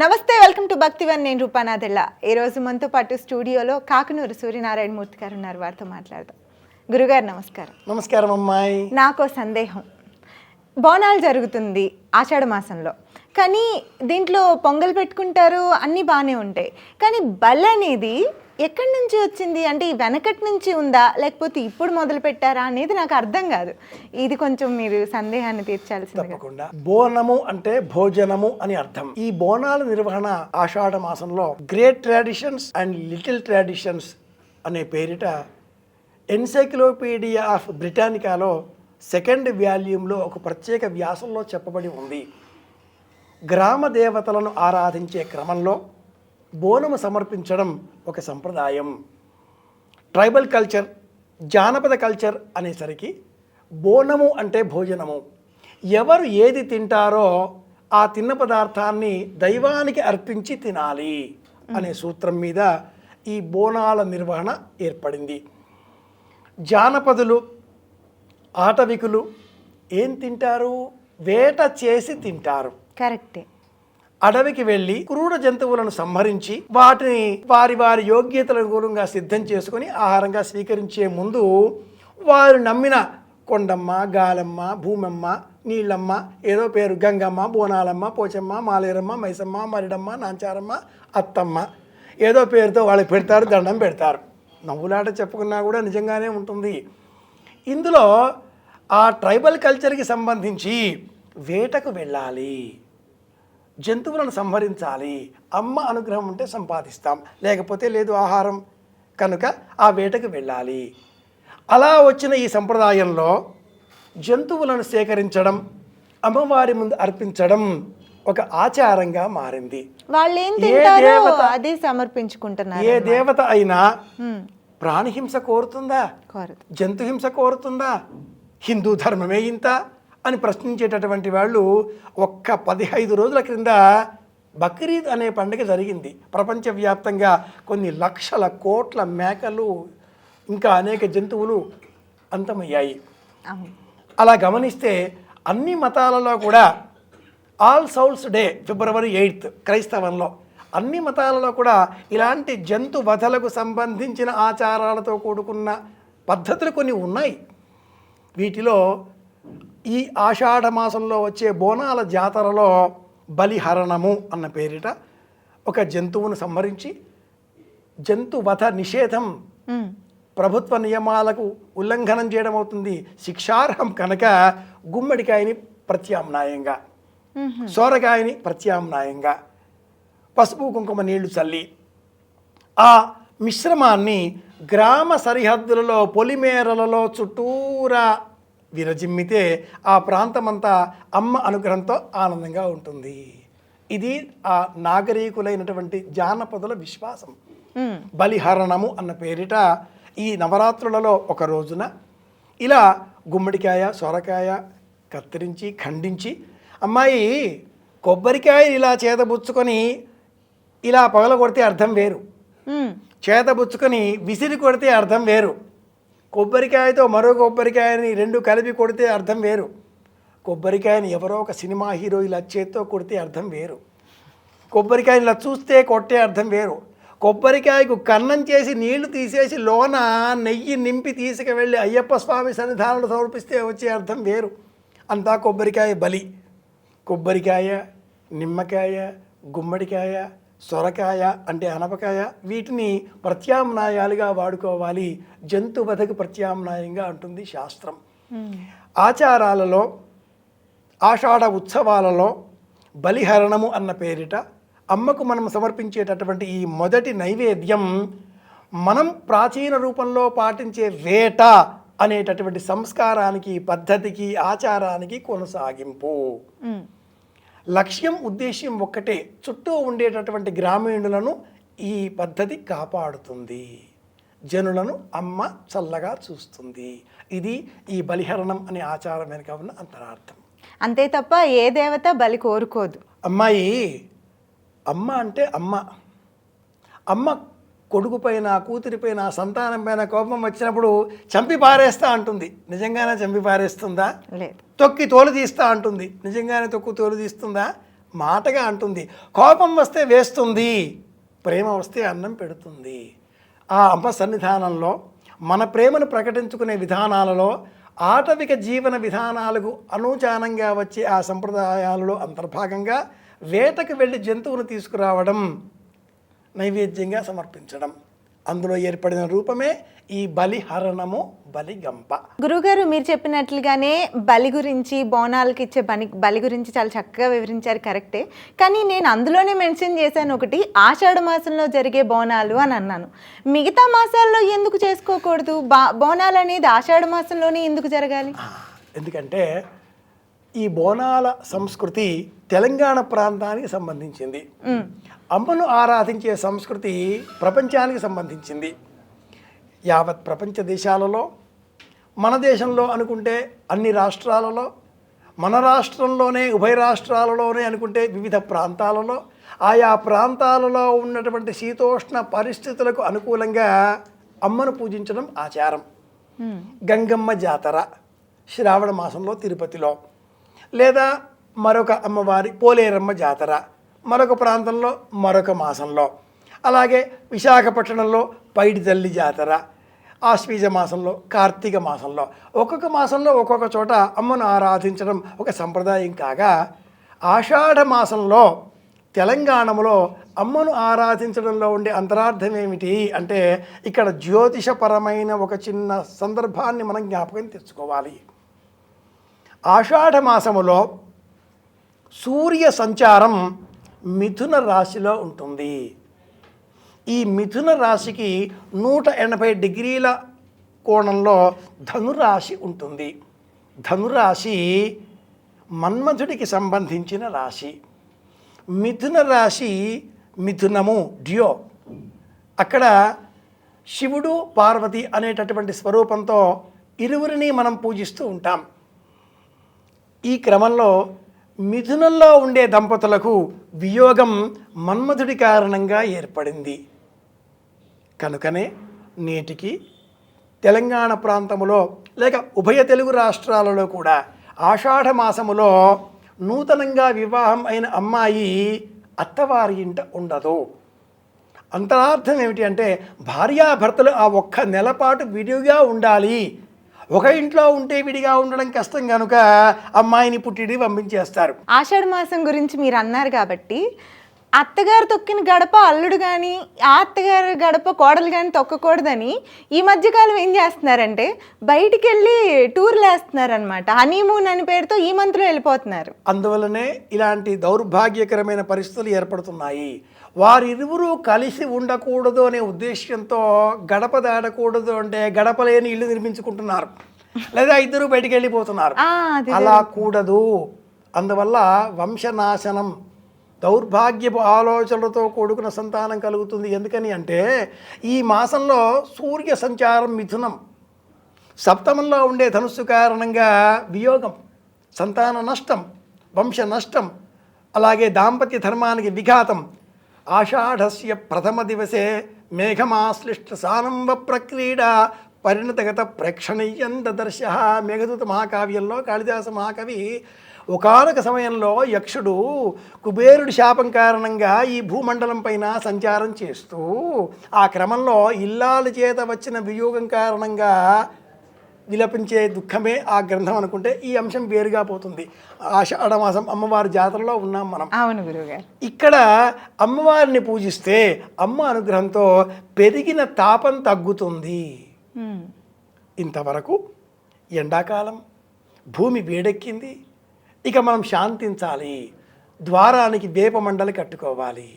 నమస్తే welcome to Bhaktivan నేను రూపానాథెళ్ళ ఈ రోజు మనతో పాటు స్టూడియోలో కాకనూరు సూర్యనారాయణ మూర్తి గారు ఉన్నారు. వారితో మాట్లాడదాం. గురుగారు నమస్కారం. నమస్కారం అమ్మాయి. నాకు సందేహం. బోనాలు జరుగుతుంది ఆషాఢ మాసంలో. కానీ దీంట్లో పొంగల్ పెట్టుకుంటారు అన్నీ బాగానే ఉంటాయి. కానీ బల్ అనేది ఎక్కడి నుంచి వచ్చింది? అంటే ఈ వెనకటి నుంచి ఉందా? లేకపోతే ఇప్పుడు మొదలు పెట్టారా అనేది నాకు అర్థం కాదు. ఇది కొంచెం మీరు సందేహాన్ని తీర్చాల్సి తప్పకుండా. బోనము అంటే భోజనము అని అర్థం. ఈ బోనాల నిర్వహణ ఆషాఢ మాసంలో great traditions and little traditions అనే పేరిట ఎన్సైక్లోపీడియా ఆఫ్ బ్రిటానికాలో సెకండ్ వాల్యూమ్లో ఒక ప్రత్యేక వ్యాసంలో చెప్పబడి ఉంది. గ్రామ దేవతలను ఆరాధించే క్రమంలో బోనము సమర్పించడం ఒక సంప్రదాయం. ట్రైబల్ కల్చర్ జానపద కల్చర్ అనేసరికి బోనము అంటే భోజనము. ఎవరు ఏది తింటారో ఆ తిన్న పదార్థాన్ని దైవానికి అర్పించి తినాలి అనే సూత్రం మీద ఈ బోనాల నిర్వహణ ఏర్పడింది. జానపదులు ఆటవికులు ఏం తింటారు? వేట చేసి తింటారు. కరెక్టే. అడవికి వెళ్ళి క్రూర జంతువులను సంహరించి వాటిని వారి వారి యోగ్యతల అనుగుణంగా సిద్ధం చేసుకొని ఆహారంగా స్వీకరించే ముందు వారు నమ్మిన కొండమ్మ గాలమ్మ భూమమ్మ నీళ్ళమ్మ ఏదో పేరు గంగమ్మ బోనాలమ్మ పోచమ్మ మాలేరమ్మ మైసమ్మ మరిడమ్మ నాంచారమ్మ అత్తమ్మ ఏదో పేరుతో వాళ్ళకి పెడతారు దండం పెడతారు. నవ్వులాట చెప్పుకున్నా కూడా నిజంగానే ఉంటుంది. ఇందులో ఆ ట్రైబల్ కల్చర్కి సంబంధించి వేటకు వెళ్ళాలి. జంతువులను సంహరించాలి. అమ్మ అనుగ్రహం ఉంటే సంపాదిస్తాం. లేకపోతే లేదు ఆహారం. కనుక ఆ వేటకు వెళ్ళాలి. అలా వచ్చిన ఈ సంప్రదాయంలో జంతువులను సేకరించడం అమ్మవారి ముందు అర్పించడం ఒక ఆచారంగా మారింది. వాళ్ళు ఏం తింటారో అది సమర్పించుకుంటున్నారు ఏ దేవత అయినా. ప్రాణిహింస కోరుతుందా? కోరదు. జంతు హింస కోరుతుందా? హిందూ ధర్మమే ఇంత. అని ప్రశ్నించేటటువంటి వాళ్ళు ఒక్క పదిహైదు రోజుల క్రింద బక్రీద్ అనే పండుగ జరిగింది. ప్రపంచవ్యాప్తంగా కొన్ని లక్షల కోట్ల మేకలు ఇంకా అనేక జంతువులు అంతమయ్యాయి. అలా గమనిస్తే అన్ని మతాలలో కూడా all souls day February eighth క్రైస్తవంలో అన్ని మతాలలో కూడా ఇలాంటి జంతు వధలకు సంబంధించిన ఆచారాలతో కూడుకున్న పద్ధతులు కొన్ని ఉన్నాయి. వీటిలో ఈ ఆషాఢ మాసంలో వచ్చే బోనాల జాతరలో బలిహరణము అన్న పేరిట ఒక జంతువును సంహరించి జంతు వధ నిషేధం. ప్రభుత్వ నియమాలకు ఉల్లంఘనం చేయడం అవుతుంది శిక్షార్హం కనుక గుమ్మడికాయని ప్రత్యామ్నాయంగా. సోరకాయని ప్రత్యామ్నాయంగా పసుపు కుంకుమ నీళ్ళు చల్లి ఆ మిశ్రమాన్ని గ్రామ సరిహద్దులలో పొలిమేరలలో చుట్టూరా విరజిమ్మితే ఆ ప్రాంతమంతా అమ్మ అనుగ్రహంతో ఆనందంగా ఉంటుంది ఇది ఆ నాగరికులైనటువంటి జానపదుల విశ్వాసం. బలిహరణము అన్న పేరిట ఈ నవరాత్రులలో ఒక రోజున ఇలా గుమ్మడికాయ సొరకాయ కత్తిరించి ఖండించి అమ్మాయి కొబ్బరికాయ ఇలా చేతబుచ్చుకొని ఇలా పగల కొడితే అర్థం వేరు. చేతబుచ్చుకొని విసిరి కొడితే అర్థం వేరు కొబ్బరికాయతో మరో కొబ్బరికాయని రెండు కలిపి కొడితే అర్థం వేరు. కొబ్బరికాయని ఎవరో ఒక సినిమా హీరో ఇలా చేత్తో కొడితే అర్థం వేరు. కొబ్బరికాయని ఇలా చూస్తే కొట్టే అర్థం వేరు. కొబ్బరికాయకు కన్నం చేసి నీళ్ళు తీసేసి లోన నెయ్యి నింపి తీసుకువెళ్ళి అయ్యప్ప స్వామి సన్నిధానంలో సమర్పిస్తే వచ్చే అర్థం వేరు. అంతా కొబ్బరికాయ బలి. కొబ్బరికాయ నిమ్మకాయ గుమ్మడికాయ సొరకాయ అంటే అనపకాయ వీటిని ప్రత్యామ్నాయాలుగా వాడుకోవాలి జంతు వధకు ప్రత్యామ్నాయంగా అంటుంది శాస్త్రం హ్మ్. ఆచారాలలో ఆషాఢ ఉత్సవాలలో బలిహరణము అన్న పేరిట అమ్మకు మనం సమర్పించేటటువంటి ఈ మొదటి నైవేద్యం మనం ప్రాచీన రూపంలో పాటించే వేట అనేటటువంటి సంస్కారానికి పద్ధతికి ఆచారానికి కొనసాగింపు హ్మ్. లక్ష్యం ఉద్దేశ్యం ఒక్కటే. చుట్టూ ఉండేటటువంటి గ్రామీణులను ఈ పద్ధతి కాపాడుతుంది. జనులను అమ్మ చల్లగా చూస్తుంది. ఇది ఈ బలిహరణం అనే ఆచారం వెనుక ఉన్న అంతరార్థం. అంతే తప్ప ఏ దేవత బలి కోరుకోదు. అమ్మాయి అమ్మ అంటే అమ్మ. అమ్మ కొడుకు పైన కూతురి పైన సంతానం పైన కోపం వచ్చినప్పుడు చంపి పారేస్తా అంటుంది. నిజంగానే చంపి పారేస్తుందా? లేదు. తొక్కి తోలు తీస్తా అంటుంది. నిజంగానే తొక్కు తోలు తీస్తుందా? మాటగా అంటుంది. కోపం వస్తే వేస్తుంది ప్రేమ వస్తే అన్నం పెడుతుంది. ఆ అమ్మ సన్నిధానంలో మన ప్రేమను ప్రకటించుకునే విధానాలలో ఆటవిక జీవన విధానాలకు అనూచానంగా వచ్చే ఆ సంప్రదాయాలలో అంతర్భాగంగా వేటకు వెళ్ళి జంతువును తీసుకురావడం నైవేద్యంగా సమర్పించడం. అందులో ఏర్పడిన రూపమే ఈ బలిహరణము బలిగంప. గురుగారు మీరు చెప్పినట్లుగానే బలి గురించి బోనాలకి ఇచ్చే బలి బలి గురించి చాలా చక్కగా వివరించారు కరెక్టే. కానీ నేను అందులోనే మెన్షన్ చేశాను ఒకటి ఆషాఢ మాసంలో జరిగే బోనాలు అని అన్నాను. మిగతా మాసాల్లో ఎందుకు చేసుకోకూడదు? బా బోనాలు అనేది ఆషాఢ మాసంలోనే ఎందుకు జరగాలి? ఎందుకంటే ఈ బోనాల సంస్కృతి తెలంగాణ ప్రాంతానికి సంబంధించింది. అమ్మను ఆరాధించే సంస్కృతి ప్రపంచానికి సంబంధించింది. యావత్ ప్రపంచ దేశాలలో మన దేశంలో అనుకుంటే అన్ని రాష్ట్రాలలో మన రాష్ట్రంలోనే ఉభయ రాష్ట్రాలలోనే అనుకుంటే వివిధ ప్రాంతాలలో ఆయా ప్రాంతాలలో ఉన్నటువంటి శీతోష్ణ పరిస్థితులకు అనుకూలంగా అమ్మను పూజించడం ఆచారం. గంగమ్మ జాతర శ్రావణ మాసంలో తిరుపతిలో. లేదా మరొక అమ్మవారి పోలేరమ్మ జాతర మరొక ప్రాంతంలో మరొక మాసంలో. అలాగే విశాఖపట్నంలో పైడి తల్లి జాతర ఆశ్వీజ మాసంలో కార్తీక మాసంలో. ఒక్కొక్క మాసంలో ఒక్కొక్క చోట అమ్మను ఆరాధించడం ఒక సంప్రదాయం కాగా ఆషాఢ మాసంలో తెలంగాణలో అమ్మను ఆరాధించడంలో ఉండే అంతరార్థం ఏమిటి అంటే ఇక్కడ జ్యోతిషపరమైన ఒక చిన్న సందర్భాన్ని మనం జ్ఞాపకం తెచ్చుకోవాలి. ఆషాఢ మాసములో సూర్య సంచారం మిథున రాశిలో ఉంటుంది. ఈ మిథున రాశికి నూట ఎనభై డిగ్రీల కోణంలో ధనురాశి ఉంటుంది. ధనురాశి మన్మధుడికి సంబంధించిన రాశి. మిథున రాశి మిథునము డ్యో. అక్కడ శివుడు పార్వతి అనేటటువంటి స్వరూపంతో ఇరువురిని మనం పూజిస్తూ ఉంటాం. ఈ క్రమంలో మిథునంలో ఉండే దంపతులకు వియోగం మన్మధుడి కారణంగా ఏర్పడింది. కనుకనే నేటికి తెలంగాణ ప్రాంతములో లేక ఉభయ తెలుగు రాష్ట్రాలలో కూడా ఆషాఢ మాసములో నూతనంగా వివాహం అయిన అమ్మాయి అత్తవారి ఇంట ఉండదు. అంతరార్థం ఏమిటి అంటే భార్యాభర్తలు ఆ ఒక్క నెలపాటు విడిగా ఉండాలి. ఒక ఇంట్లో ఉంటే విడిగా ఉండడం కష్టం కనుక అమ్మాయిని పుట్టిడి పంపించేస్తారు. ఆషాఢ మాసం గురించి మీరు అన్నారు కాబట్టి అత్తగారు తొక్కిన గడప అల్లుడు కానీ ఆ అత్తగారు గడప కోడలు కానీ తొక్కకూడదని ఈ మధ్యకాలం ఏం చేస్తున్నారంటే బయటికి వెళ్ళి టూర్లు వేస్తున్నారనమాట హనీమూన్ అని పేరుతో ఈ మంత్లో వెళ్ళిపోతున్నారు. అందువలనే ఇలాంటి దౌర్భాగ్యకరమైన పరిస్థితులు ఏర్పడుతున్నాయి. వారిరువురు కలిసి ఉండకూడదు అనే ఉద్దేశ్యంతో గడప దాడకూడదు అంటే గడప లేని ఇల్లు నిర్మించుకుంటున్నారు. లేదా ఇద్దరు బయటికి వెళ్ళిపోతున్నారు. అలా కూడదు. అందువల్ల వంశనాశనం దౌర్భాగ్యపు ఆలోచనలతో కూడుకున్న సంతానం కలుగుతుంది. ఎందుకని అంటే ఈ మాసంలో సూర్య సంచారం మిథునం. సప్తమంలో ఉండే ధనుస్సు కారణంగా వియోగం సంతాన నష్టం వంశ నష్టం అలాగే దాంపత్య ధర్మానికి విఘాతం ఆషాఢస్య ప్రథమ దివసే మేఘమాశ్లిష్ట సానంబ ప్రక్రీడ పరిణతగత ప్రేక్షణీయం దదర్శ మేఘదూత మహాకావ్యంలో కాళిదాస మహాకవి ఒకనొక సమయంలో యక్షుడు కుబేరుడి శాపం కారణంగా ఈ భూమండలం పైన సంచారం చేస్తూ ఆ క్రమంలో ఇల్లాల చేత వచ్చిన వియోగం కారణంగా విలపించే దుఃఖమే ఆ గ్రంథం అనుకుంటే ఈ అంశం వేరుగా పోతుంది. ఆషాఢమాసం అమ్మవారి జాతరలో ఉన్నాం మనం. అవును గురువుగారు. ఇక్కడ అమ్మవారిని పూజిస్తే అమ్మ అనుగ్రహంతో పెరిగిన తాపం తగ్గుతుంది. ఇంతవరకు ఎండాకాలం భూమి వేడెక్కింది. ఇక మనం శాంతించాలి. ద్వారానికి వేపమండలి కట్టుకోవాలి.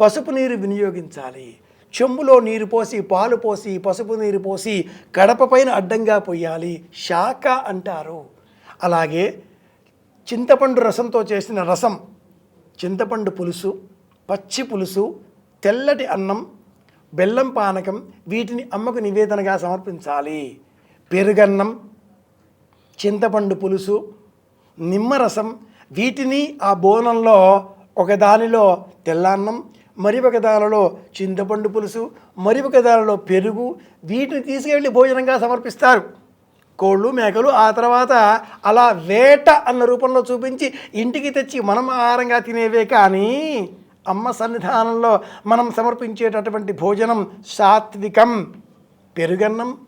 పసుపు నీరు వినియోగించాలి. చెంబులో నీరు పోసి పాలు పోసి పసుపు నీరు పోసి కడప పైన అడ్డంగా పోయాలి శాఖ అంటారు. అలాగే చింతపండు రసంతో చేసిన రసం చింతపండు పులుసు పచ్చి పులుసు తెల్లటి అన్నం బెల్లం పానకం వీటిని అమ్మకు నివేదనగా సమర్పించాలి. పెరుగన్నం చింతపండు పులుసు నిమ్మరసం వీటిని ఆ బోనంలో ఒకదానిలో తెల్ల అన్నం మరి ఒక దానిలో చింతపండు పులుసు మరి ఒక దానిలో పెరుగు వీటిని తీసుకెళ్ళి భోజనంగా సమర్పిస్తారు. కోళ్ళు మేకలు ఆ తర్వాత అలా వేట అన్న రూపంలో చూపించి ఇంటికి తెచ్చి మనం ఆహారంగా తినేవే కానీ అమ్మ సన్నిధానంలో మనం సమర్పించేటటువంటి భోజనం సాత్వికం. పెరుగన్నం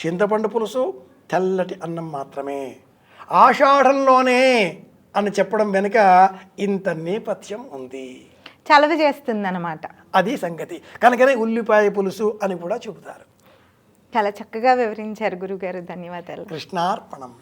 చింతపండు పులుసు తెల్లటి అన్నం మాత్రమే. ఆషాఢంలోనే అని చెప్పడం వెనుక ఇంత నేపథ్యం ఉంది. చలవ చేస్తుంది అనమాట అది సంగతి. కనుకనే ఉల్లిపాయ పులుసు అని కూడా చెబుతారు. చాలా చక్కగా వివరించారు గురుగారు. ధన్యవాదాలు. కృష్ణార్పణం.